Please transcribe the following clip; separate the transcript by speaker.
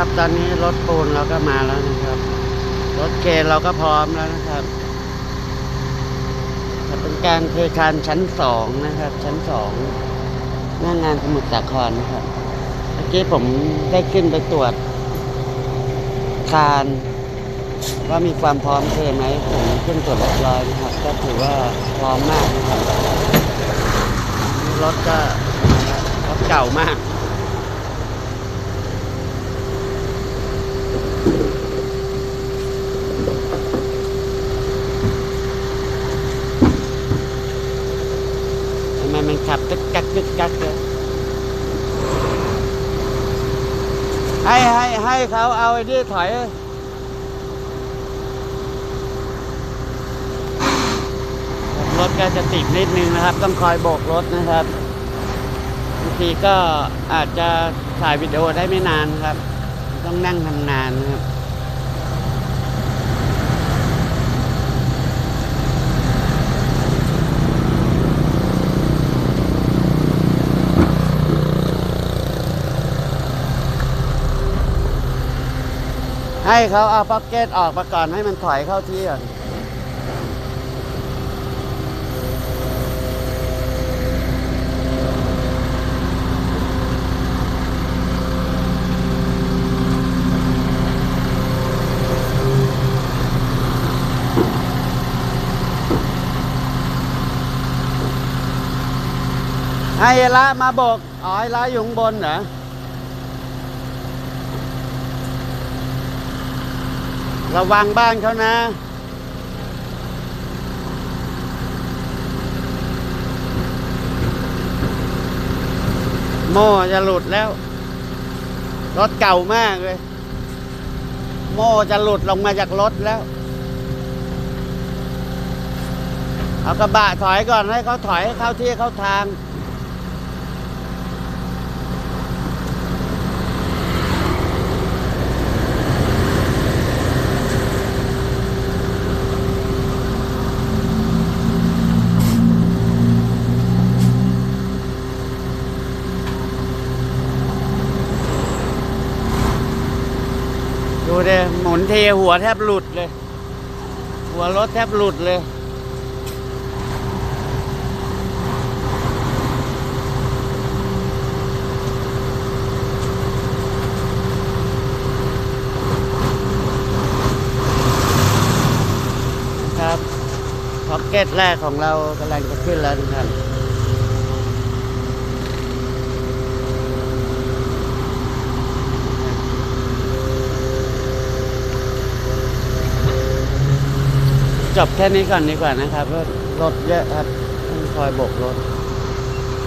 Speaker 1: ครับ ตอนนี้รถปูนเราก็มาแล้วนะครับ รถเคนเราก็พร้อมแล้วนะครับจะเป็นการเทคานชั้นสองนะครับ ชั้นสองหน้างานสมุทรสาครนะครับ เมื่อกี้ผมได้ขึ้นไปตรวจ คาน ว่ามีความพร้อมเทไหมผมขึ้นตรวจเรียบร้อยนะครับ ก็ถือว่าพร้อมมากนะครับรถก็รถเก่ามาก ทำไมมัน ขับตึกกักตึกกักเลยให้ให้ให้เขาเอาไอ้นี่ถอยรถก็จะติดนิดนึงนะครับ ต้องคอยโบกรถนะครับบางทีก็อาจจะถ่ายวิดีโอได้ไม่นานครับ ต้องนั่งทำงานนะครับ ให้เขาเอาพ็อกเก็ตออกมาก่อนให้มันถอยเข้าที่ก่อนให้ละมาโบกอ๋อละอยู่ข้างบนเหรอ ระวังบ้านเขานะโม่จะหลุดแล้ว รถเก่ามากเลยโม่จะหลุดลงมาจากรถแล้ว เอากระบะถอยก่อนให้เขาถอยให้เข้าที่เข้าทาง ดูดิหมุนเทหัวแทบหลุดเลย หัวรถแทบหลุดเลย ครับพ็อกเก็ตแรกของเรากำลังจะขึ้นแล้วนะครับ จบแค่นี้ก่อนดีกว่านะครับราะรถเยอะครับต้องคอยโบกรถ